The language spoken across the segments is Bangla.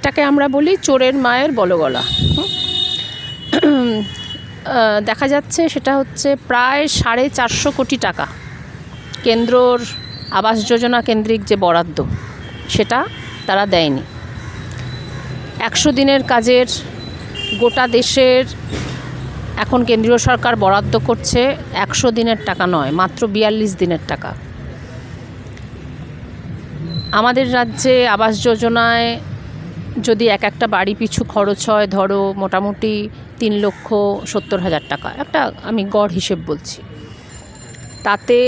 এটাকে আমরা বলি চোরের মায়ের বলগলা। দেখা যাচ্ছে সেটা হচ্ছে প্রায় সাড়ে চারশো কোটি টাকা। কেন্দ্রর আবাস যোজনা কেন্দ্রিক যে বরাদ্দ, সেটা তারা দেয়নি। একশো দিনের কাজের গোটা দেশের এখন কেন্দ্রীয় সরকার বরাদ্দ করছে একশো দিনের টাকা নয়, মাত্র বিয়াল্লিশ দিনের টাকা। আমাদের রাজ্যে আবাস যোজনায় যদি এক একটা বাড়ি পিছু খরচ হয়, ধরো মোটামুটি তিন লক্ষ সত্তর হাজার টাকা, একটা আমি গড় হিসেব বলছি। তাতে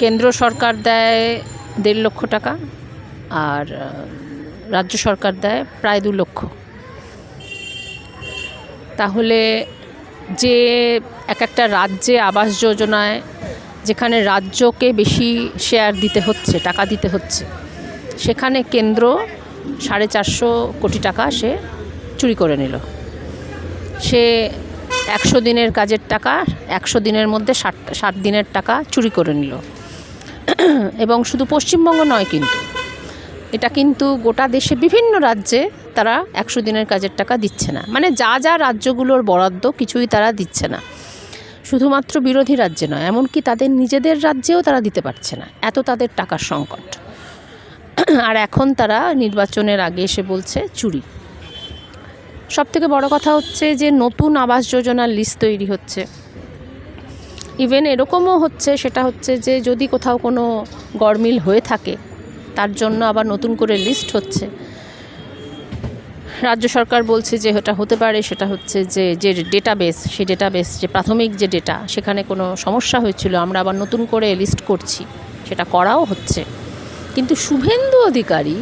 কেন্দ্র সরকার দেয় দেড় লক্ষ টাকা আর রাজ্য সরকার দেয় প্রায় দু লক্ষ। তাহলে যে এক একটা রাজ্যে আবাস যোজনায় যেখানে রাজ্যকে বেশি শেয়ার দিতে হচ্ছে, টাকা দিতে হচ্ছে, সেখানে কেন্দ্র সাড়ে চারশো কোটি টাকা সে চুরি করে নিল। সে একশো দিনের কাজের টাকা, একশো দিনের মধ্যে ষাট ষাট দিনের টাকা চুরি করে নিল। এবং শুধু পশ্চিমবঙ্গ নয় কিন্তু, এটা কিন্তু গোটা দেশে বিভিন্ন রাজ্যে তারা একশো দিনের কাজের টাকা দিচ্ছে না। মানে যা যা রাজ্যগুলোর বরাদ্দ কিছুই তারা দিচ্ছে না। শুধুমাত্র বিরোধী রাজ্যে নয়, এমনকি তাদের নিজেদের রাজ্যেও তারা দিতে পারছে না। এত তাদের টাকার সংকট। আর এখন তারা নির্বাচনের আগে এসে বলছে চুরি। সব থেকে বড় কথা হচ্ছে যে নতুন আবাস যোজনার লিস্ট তৈরি হচ্ছে। ইভেন এরকমও হচ্ছে, সেটা হচ্ছে যে যদি কোথাও কোনো গরমিল হয়ে থাকে, তার জন্য আবার নতুন করে লিস্ট হচ্ছে। রাজ্য সরকার বলছে যে এটা হতে পারে, সেটা হচ্ছে যে যে ডেটাবেস সেই ডেটাবেস যে প্রাথমিক যে ডেটা সেখানে কোনো সমস্যা হয়েছিল, আমরা আবার নতুন করে লিস্ট করছি, সেটা করাও হচ্ছে। কিন্তু শুভেন্দু অধিকারী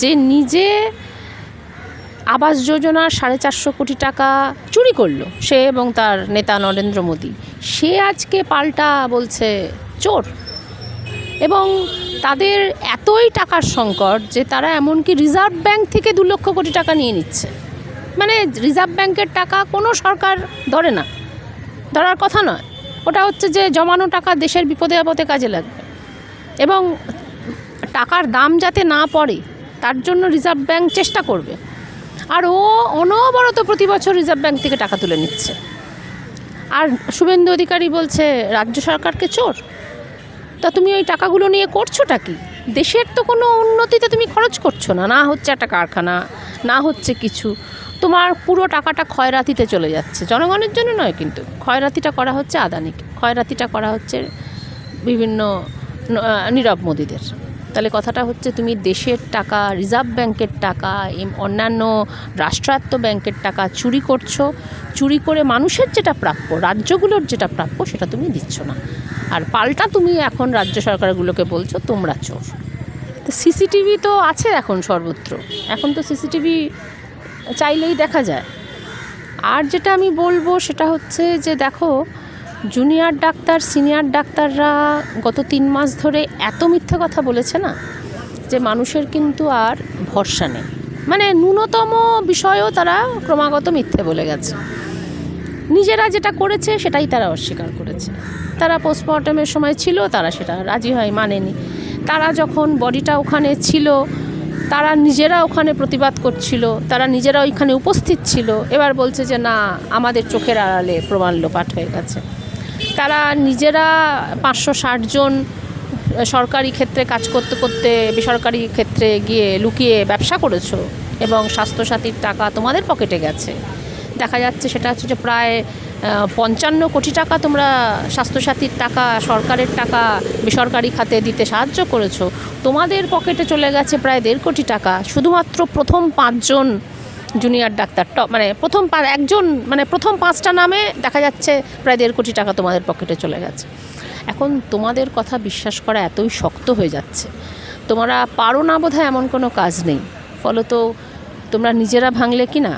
যে নিজে আবাস যোজনার সাড়ে চারশো কোটি টাকা চুরি করল, সে এবং তার নেতা নরেন্দ্র মোদী, সে আজকে পাল্টা বলছে চোর। এবং তাদের এতই টাকার সংকট যে তারা এমনকি রিজার্ভ ব্যাংক থেকে দু লক্ষ কোটি টাকা নিয়ে নিচ্ছে। মানে রিজার্ভ ব্যাংকের টাকা কোনো সরকার ধরে না, ধরার কথা নয়। ওটা হচ্ছে যে জমানো টাকা দেশের বিপদে আপদে কাজে লাগবে। এবং টাকার দাম যাতে না পড়ে, তার জন্য রিজার্ভ ব্যাংক চেষ্টা করবে। আর ও অনবরত প্রতি বছর রিজার্ভ ব্যাংক থেকে টাকা তুলে নিচ্ছে। আর শুভেন্দু অধিকারী বলছে, রাজ্য সরকারকে চোর? তা তুমি ওই টাকাগুলো নিয়ে করছোটা কি? দেশের তো কোনো উন্নতিতে তুমি খরচ করছ না। না হচ্ছে একটা কারখানা, না হচ্ছে কিছু। তোমার পুরো টাকাটা ক্ষয়রাতিতে চলে যাচ্ছে। জনগণের জন্য নয় কিন্তু, ক্ষয়রাতিটা করা হচ্ছে আদানিকে। ক্ষয়রাতিটা করা হচ্ছে বিভিন্ন নীরব মোদীদের। তাহলে কথাটা হচ্ছে তুমি দেশের টাকা, রিজার্ভ ব্যাংকের টাকা অন্যান্য রাষ্ট্রায়ত্ত ব্যাংকের টাকা চুরি করছ। চুরি করে মানুষের যেটা প্রাপ্য, রাজ্যগুলোর যেটা প্রাপ্য সেটা তুমি দিচ্ছ না। আর পাল্টা তুমি এখন রাজ্য সরকারগুলোকে বলছো, তোমরা চোর। তো সিসিটিভি তো আছে এখন সর্বত্র। এখন তো সিসিটিভি চাইলেই দেখা যায়। আর যেটা আমি বলব সেটা হচ্ছে যে দেখো জুনিয়র ডাক্তার, সিনিয়র ডাক্তাররা গত তিন মাস ধরে এত মিথ্যে কথা বলেছে না যে মানুষের কিন্তু আর ভরসা নেই। মানে ন্যূনতম বিষয়েও তারা ক্রমাগত মিথ্যে বলে গেছে। নিজেরা যেটা করেছে সেটাই তারা অস্বীকার করেছে। তারা পোস্টমর্টমের সময় ছিল, তারা সেটা রাজি হয়, মানেনি। তারা যখন বডিটা ওখানে ছিল, তারা নিজেরা ওখানে প্রতিবাদ করছিল, তারা নিজেরা ওইখানে উপস্থিত ছিল। এবার বলছে যে, না, আমাদের চোখের আড়ালে প্রমাণ লোপাট হয়ে গেছে। তারা নিজেরা পাঁচশো ষাট জন সরকারি ক্ষেত্রে কাজ করতে করতে বেসরকারি ক্ষেত্রে গিয়ে লুকিয়ে ব্যবসা করেছ এবং স্বাস্থ্যসাথীর টাকা তোমাদের পকেটে গেছে। দেখা যাচ্ছে সেটা হচ্ছে যে প্রায় পঞ্চান্ন কোটি টাকা তোমরা স্বাস্থ্যসাথীর টাকা, সরকারের টাকা বেসরকারি খাতে দিতে সাহায্য করেছ। তোমাদের পকেটে চলে গেছে প্রায় দেড় কোটি টাকা। শুধুমাত্র প্রথম পাঁচজন জুনিয়র ডাক্তার টপ মানে প্রথম একজন মানে প্রথম পাঁচটা নামে দেখা যাচ্ছে প্রায় দেড় কোটি টাকা তোমাদের পকেটে চলে গেছে। এখন তোমাদের কথা বিশ্বাস করা এতই শক্ত হয়ে যাচ্ছে। তোমরা পারো না বোধহয় এমন কোনো কাজ নেই। ফলত তোমরা নিজেরা ভাঙলে কি না?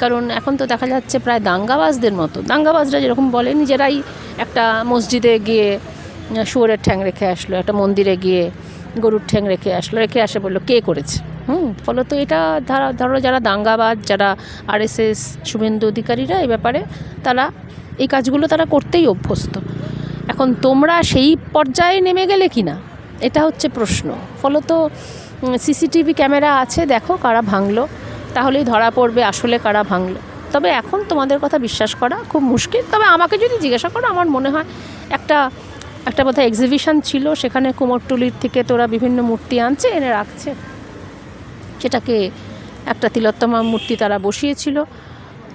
কারণ এখন তো দেখা যাচ্ছে প্রায় দাঙ্গাবাজদের মতো। দাঙ্গাবাজরা যেরকম বলে, নিজেরাই একটা মসজিদে গিয়ে শুয়োরের ঠ্যাং রেখে আসলো, একটা মন্দিরে গিয়ে গরুর ঠ্যাং রেখে আসলো, রেখে আসে বলল, কে করেছে? হুম, ফলত এটা ধরো ধরো যারা দাঙ্গাবাজ, যারা আরএসএস, শুভেন্দু অধিকারীরা এই ব্যাপারে, তারা এই কাজগুলো তারা করতেই অভ্যস্ত। এখন তোমরা সেই পর্যায়ে নেমে গেলে কি না এটা হচ্ছে প্রশ্ন। ফলত সিসিটিভি ক্যামেরা আছে, দেখো কারা ভাঙলো। তাহলেই ধরা পড়বে আসলে কারা ভাঙলো। তবে এখন তোমাদের কথা বিশ্বাস করা খুব মুশকিল। তবে আমাকে যদি জিজ্ঞাসা করো, আমার মনে হয় একটা একটা বোধহয় এক্সিবিশন ছিল, সেখানে কুমোরটুলির থেকে তোরা বিভিন্ন মূর্তি আনছে, এনে রাখছে। সেটাকে একটা তিলোত্তমা মূর্তি তারা বসিয়েছিল।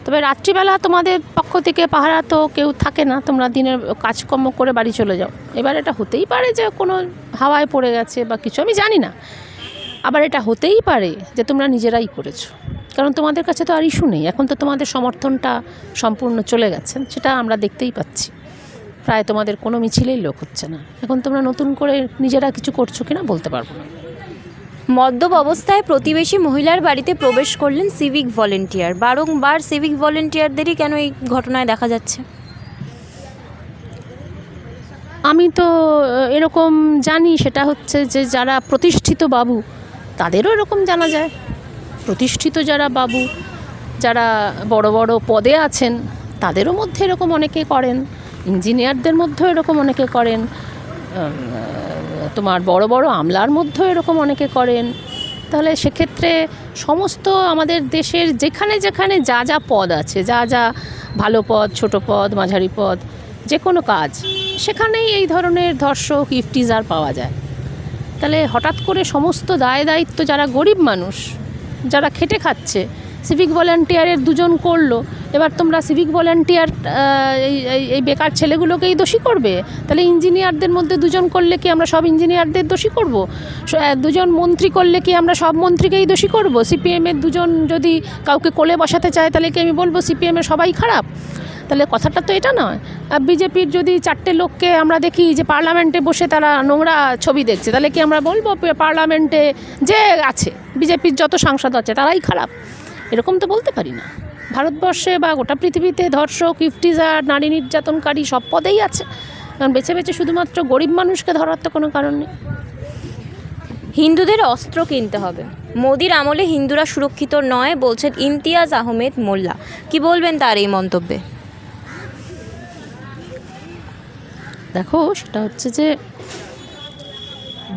তবে রাত্রিবেলা তোমাদের পক্ষ থেকে পাহারা তো কেউ থাকে না, তোমরা দিনের কাজকর্ম করে বাড়ি চলে যাও। এবার এটা হতেই পারে যে কোনো হাওয়ায় পড়ে গেছে বা কিছু, আমি জানি না। আবার এটা হতেই পারে যে তোমরা নিজেরাই করেছ। কারণ তোমাদের কাছে তো আর ইস্যু নেই, এখন তো তোমাদের সমর্থনটা সম্পূর্ণ চলে গেছে, সেটা আমরা দেখতেই পাচ্ছি। প্রায় তোমাদের কোনো মিছিলেই লোক হচ্ছে না। এখন তোমরা নতুন করে নিজেরা কিছু করছ কিনা বলতে পারব না। মদ্যপ অবস্থায় প্রতিবেশী মহিলার বাড়িতে প্রবেশ করলেন সিভিক ভলেন্টিয়ার। বারংবার সিভিক ভলেন্টিয়ারদেরই কেন এই ঘটনায় দেখা যাচ্ছে? আমি তো এরকম জানি, সেটা হচ্ছে যে যারা প্রতিষ্ঠিত বাবু, তাদেরও এরকম জানা যায়। প্রতিষ্ঠিত যারা বাবু, যারা বড় বড় পদে আছেন, তাদেরও মধ্যে এরকম অনেকে করেন। ইঞ্জিনিয়ারদের মধ্যেও এরকম অনেকে করেন। তোমার বড় বড় আমলার মধ্যেও এরকম অনেকে করেন। তাহলে সেক্ষেত্রে সমস্ত আমাদের দেশের যেখানে যেখানে যা যা পদ আছে, যা যা ভালো পদ, ছোট পদ, মাঝারি পদ যে কোনো কাজ, সেখানেই এই ধরনের ধর্ষক ইফটিজার পাওয়া যায়। তাহলে হঠাৎ করে সমস্ত দায় দায়িত্ব যারা গরিব মানুষ, যারা খেটে খাচ্ছে সিভিক ভলেন্টিয়ারের দুজন করল। এবার তোমরা সিভিক ভলেন্টিয়ার এই, এই- বেকার ছেলেগুলোকেই দোষী করবে? তাহলে ইঞ্জিনিয়ারদের মধ্যে দুজন করলে কি আমরা সব ইঞ্জিনিয়ারদের দোষী করব? দুজন মন্ত্রী করলে কি আমরা সব মন্ত্রীকেই দোষী করব? সিপিএমের দুজন যদি কাউকে কোলে বসাতে চায়, তাহলে কি আমি বলব সিপিএমের সবাই খারাপ? তাহলে কথাটা তো এটা নয়। আর বিজেপির যদি চারটে লোককে আমরা দেখি যে পার্লামেন্টে বসে তারা নোংরা ছবি দেখছে, তাহলে কি আমরা বলব পার্লামেন্টে যে আছে বিজেপির যত সাংসদ আছে, তারাই খারাপ। এরকম তো বলতে পারি না। ভারতবর্ষে বা গোটা পৃথিবীতে ধর্ষক ইফটিজার নারী নির্যাতনকারী সব পদেই আছে। কারণ বেছে বেছে শুধুমাত্র গরিব মানুষকে ধরার তো কোনো কারণ নেই। হিন্দুদের অস্ত্র কিনতে হবে। মোদির আমলে হিন্দুরা সুরক্ষিত নয় বলছেন ইমতিয়াজ আহমেদ মোল্লা। কি বলবেন তার এই মন্তব্যে? দেখো সেটা হচ্ছে যে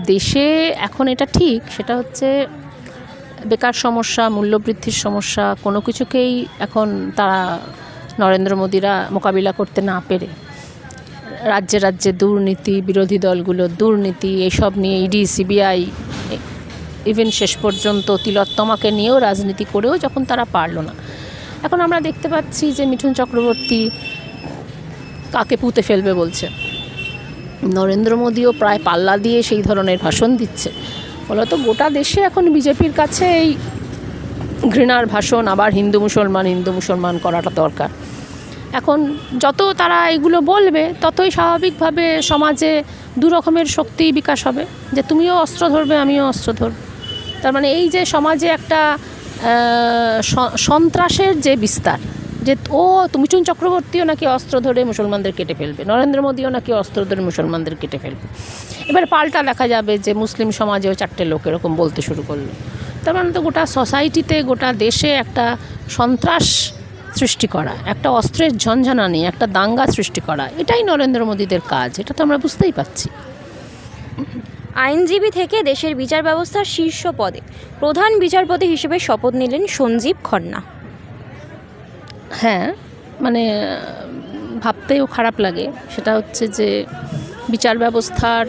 দেশে এখন এটা ঠিক সেটা হচ্ছে বেকার সমস্যা, মূল্যবৃদ্ধির সমস্যা, কোনো কিছুকেই এখন তারা নরেন্দ্র মোদীরা মোকাবিলা করতে না পেরে। রাজ্যে রাজ্যে দুর্নীতি, বিরোধী দলগুলোর দুর্নীতি, এসব নিয়ে ইডি, সিবিআই ইভেন শেষ পর্যন্ত তিলোত্তমাকে নিয়েও রাজনীতি করেও যখন তারা পারল না। এখন আমরা দেখতে পাচ্ছি যে মিঠুন চক্রবর্তী কাকে পুঁতে ফেলবে বলছে। নরেন্দ্র মোদীও প্রায় পাল্লা দিয়ে সেই ধরনের ভাষণ দিচ্ছে। ফলত গোটা দেশে এখন বিজেপির কাছে এই ঘৃণার ভাষণ, আবার হিন্দু মুসলমান হিন্দু মুসলমান করাটা দরকার। এখন যত তারা এগুলো বলবে, ততই স্বাভাবিকভাবে সমাজে দু রকমের শক্তি বিকাশ হবে, যে তুমিও অস্ত্র ধরবে, আমিও অস্ত্র ধরব। তার মানে এই যে সমাজে একটা সন্ত্রাসের যে বিস্তার যে, ও মিঠুন চক্রবর্তীও নাকি অস্ত্র ধরে মুসলমানদের কেটে ফেলবে? নরেন্দ্র মোদীও নাকি অস্ত্র ধরে মুসলমানদের কেটে ফেলবে? এবার পাল্টা দেখা যাবে যে, মুসলিম সমাজেও চারটে লোক এরকম বলতে শুরু করল। তার মানে তো গোটা সোসাইটিতে গোটা দেশে একটা সন্ত্রাস সৃষ্টি করা, একটা অস্ত্রের ঝঞ্ঝানানি একটা দাঙ্গা সৃষ্টি করা, এটাই নরেন্দ্র মোদীদের কাজ, এটা তো আমরা বুঝতেই পারছি। আইনজীবী থেকে দেশের বিচার ব্যবস্থার শীর্ষ পদে প্রধান বিচারপতি হিসেবে শপথ নিলেন সঞ্জীব খন্না। হ্যাঁ মানে ভাবতেও খারাপ লাগে। সেটা হচ্ছে যে, বিচার ব্যবস্থার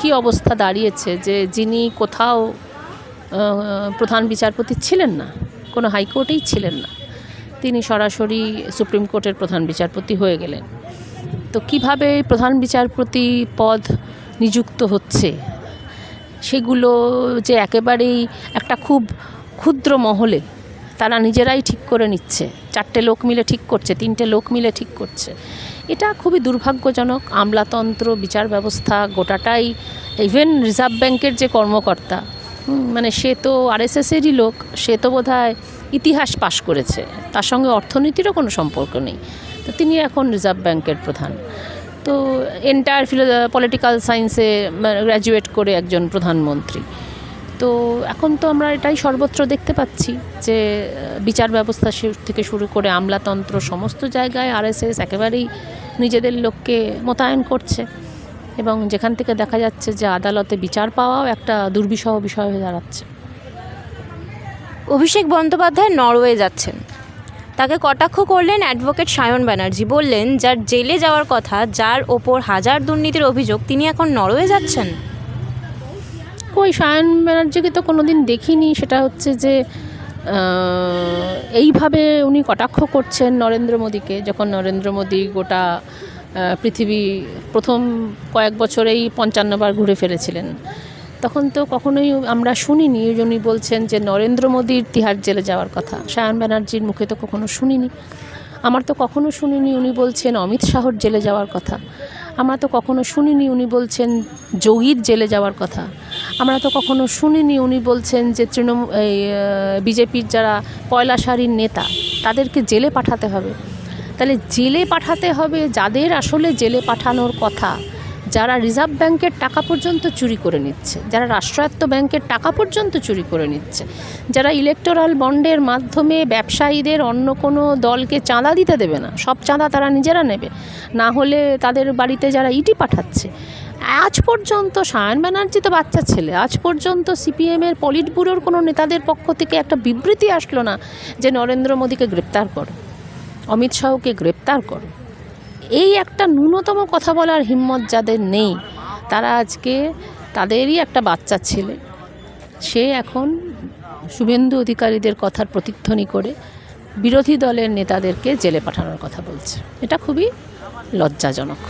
কি অবস্থা দাঁড়িয়েছে যে, যিনি কোথাও প্রধান বিচারপতি ছিলেন না, কোনো হাইকোর্টেই ছিলেন না, তিনি সরাসরি সুপ্রিম কোর্টের প্রধান বিচারপতি হয়ে গেলেন। তো কীভাবে প্রধান বিচারপতি পদ নিযুক্ত হচ্ছে? সেগুলো যে একেবারেই একটা খুব ক্ষুদ্র মহলে তারা নিজেরাই ঠিক করে নিচ্ছে। চারটে লোক মিলে ঠিক করছে, তিনটে লোক মিলে ঠিক করছে। এটা খুবই দুর্ভাগ্যজনক। আমলাতন্ত্র, বিচার ব্যবস্থা গোটাটাই ইভেন রিজার্ভ ব্যাংকের যে কর্মকর্তা মানে সে তো আরএসএসেরই লোক, সে তো বোধহয় ইতিহাস পাশ করেছে। তার সঙ্গে অর্থনীতিরও কোনো সম্পর্ক নেই। তো তিনি এখন রিজার্ভ ব্যাংকের প্রধান। তো এন্টায়ার ফিলো পলিটিক্যাল সায়েন্সে গ্র্যাজুয়েট করে একজন প্রধানমন্ত্রী। তো এখন তো আমরা এটাই সর্বত্র দেখতে পাচ্ছি যে বিচার ব্যবস্থা থেকে শুরু করে আমলাতন্ত্র সমস্ত জায়গায় আরএসএস একেবারেই নিজেদের লোককে মোতায়েন করছে এবং যেখান থেকে দেখা যাচ্ছে যে আদালতে বিচার পাওয়াও একটা দুর্বিষহ বিষয় হয়ে দাঁড়াচ্ছে। অভিষেক বন্দ্যোপাধ্যায় নরওয়ে যাচ্ছেন। তাকে কটাক্ষ করলেন অ্যাডভোকেট সায়ন ব্যানার্জি। বললেন, যার জেলে যাওয়ার কথা, যার ওপর হাজার দুর্নীতির অভিযোগ, তিনি এখন নরওয়ে যাচ্ছেন? কই সায়ন ব্যানার্জিকে তো কোনো দিন দেখিনি, সেটা হচ্ছে যে এইভাবে উনি কটাক্ষ করছেন নরেন্দ্র মোদীকে, যখন নরেন্দ্র মোদী গোটা পৃথিবী প্রথম কয়েক বছরেই পঞ্চান্নবার ঘুরে ফেলেছিলেন। তখন তো কখনোই আমরা শুনিনি, ওই জন্যই বলছেন যে, নরেন্দ্র মোদীর তিহার জেলে যাওয়ার কথা। সায়ন ব্যানার্জির মুখে তো কখনো শুনিনি। আমার তো কখনো শুনিনি উনি বলছেন অমিত শাহর জেলে যাওয়ার কথা। আমরা তো কখনো শুনিনি উনি বলছেন যোগীর জেলে যাওয়ার কথা। আমরা তো কখনো শুনিনি, উনি বলছেন যে তৃণমূল, এই বিজেপির যারা পয়লা সারির নেতা, তাদেরকে জেলে পাঠাতে হবে। তাহলে জেলে পাঠাতে হবে যাদের আসলে জেলে পাঠানোর কথা, যারা রিজার্ভ ব্যাংকের টাকা পর্যন্ত চুরি করে নিচ্ছে, যারা রাষ্ট্রায়ত্ত ব্যাংকের টাকা পর্যন্ত চুরি করে নিচ্ছে, যারা ইলেকটোরাল বন্ডের মাধ্যমে ব্যবসায়ীদের অন্য কোনো দলকে চাঁদা দিতে দেবে না, সব চাঁদা তারা নিজেরা নেবে। না হলে তাদের বাড়িতে যারা ইটি পাঠাচ্ছে আজ পর্যন্ত সায়ন ব্যানার্জি তো বাচ্চা ছেলে, আজ পর্যন্ত সিপিএমের পলিট ব্যুরোর কোনো নেতাদের পক্ষ থেকে একটা বিবৃতি আসলো না যে নরেন্দ্র মোদীকে গ্রেপ্তার করো, অমিত শাহকে গ্রেপ্তার করো। এই একটা ন্যূনতম কথা বলার হিম্মত যাদের নেই, তারা আজকে তাদেরই একটা বাচ্চা ছেলে। সে এখন শুভেন্দু অধিকারীদের কথার প্রতিধ্বনি করে বিরোধী দলের নেতাদেরকে জেলে পাঠানোর কথা বলছে। এটা খুবই লজ্জাজনক।